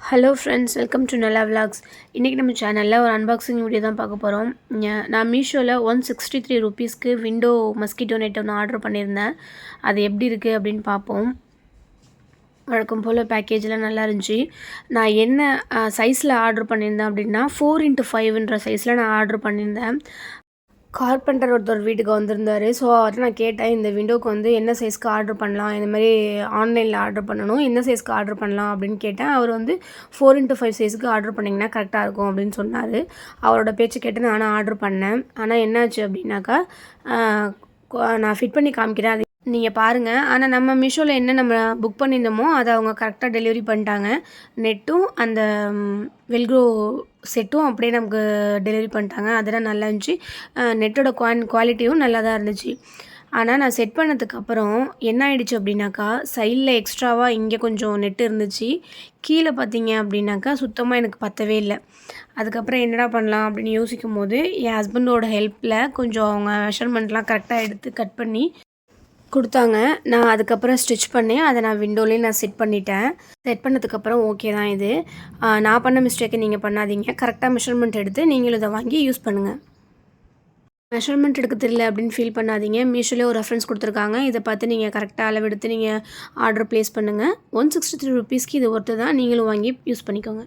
Hello friends welcome to Nalla vlogs இன்றைக்கி நம்ம சேனலில் ஒரு அன்பாக்சிங் வீடியோ தான் பார்க்க போகிறோம் நான் மீஷோவில் ஒன் சிக்ஸ்டி த்ரீ ருபீஸ்க்கு விண்டோ மஸ்கிட்டோ நெட் ஒன்று ஆர்டர் பண்ணியிருந்தேன். அது எப்படி இருக்குது அப்படின்னு பார்ப்போம். வழக்கம் போல் பேக்கேஜெலாம் நல்லா இருந்துச்சு. நான் என்ன சைஸில் ஆர்டர் பண்ணியிருந்தேன் அப்படின்னா ஃபோர் இன்ட்டு ஃபைவ்ன்ற சைஸில் நான் ஆர்டர் பண்ணியிருந்தேன். கார்பெண்டர் ஒருத்தர் வீட்டுக்கு வந்திருந்தார். ஸோ அவர்கிட்ட நான் கேட்டேன் இந்த விண்டோக்கு வந்து என்ன சைஸ்க்கு ஆர்டர் பண்ணலாம் இந்த மாதிரி ஆன்லைனில் ஆர்டர் பண்ணணும் என்ன சைஸ்க்கு ஆர்டர் பண்ணலாம் அப்படின்னு கேட்டேன். அவர் வந்து ஃபோர் இன்ட்டு ஃபைவ் சைஸ்க்கு ஆர்டர் பண்ணிங்கன்னா கரெக்டாக இருக்கும் அப்படின்னு சொன்னார். அவரோட பேச்சு கேட்டு நானும் ஆர்டர் பண்ணேன். ஆனால் என்னாச்சு அப்படின்னாக்கா நான் ஃபிட் பண்ணி காமிக்கிறேன். அது நீங்கள் பாருங்கள் ஆனால் நம்ம மீஷோவில் என்ன நம்ம புக் பண்ணியிருந்தோமோ அதை அவங்க கரெக்டாக டெலிவரி பண்ணிட்டாங்க. நெட்டும் அந்த வெல்க்ரோ செட்டும் அப்படியே நமக்கு டெலிவரி பண்ணிட்டாங்க. அதெல்லாம் நல்லா இருந்துச்சு. நெட்டோட குவான் குவாலிட்டியும் நல்லா தான் இருந்துச்சு. ஆனால் நான் செட் பண்ணதுக்கப்புறம் என்ன ஆயிடுச்சு அப்படின்னாக்கா சைடில் எக்ஸ்ட்ராவாக இங்கே கொஞ்சம் நெட்டு இருந்துச்சு. கீழே பார்த்தீங்க அப்படின்னாக்கா சுத்தமாக எனக்கு பத்தவே இல்லை. அதுக்கப்புறம் என்னடா பண்ணலாம் அப்படின்னு யோசிக்கும் போது என் ஹஸ்பண்டோட ஹெல்ப்பில் கொஞ்சம் அவங்க மெஷர்மெண்ட்லாம் கரெக்டாக எடுத்து கட் பண்ணி கொடுத்தாங்க. நான் அதுக்கப்புறம் ஸ்டிச் பண்ணி அதை நான் விண்டோலேயே நான் செட் பண்ணிட்டேன். செட் பண்ணதுக்கப்புறம் ஓகே தான் இது. நான் பண்ண மிஸ்டேக்கை நீங்கள் பண்ணாதீங்க. கரெக்டாக மெஷர்மெண்ட் எடுத்து நீங்களும் இதை வாங்கி யூஸ் பண்ணுங்கள் மெஷர்மெண்ட் எடுக்க தெரியல அப்படின்னு ஃபீல் பண்ணாதீங்க. மீஷோலே ஒரு ரெஃபரன்ஸ் கொடுத்துருக்காங்க. இதை பார்த்து நீங்கள் கரெக்டாக அளவெடுத்து நீங்கள் ஆர்டர் ப்ளேஸ் பண்ணுங்கள் ஒன் சிக்ஸ்டி த்ரீ ருபீஸ்க்கு இது ஒருத்தர் தான். நீங்களும் வாங்கி யூஸ் பண்ணிக்கோங்க.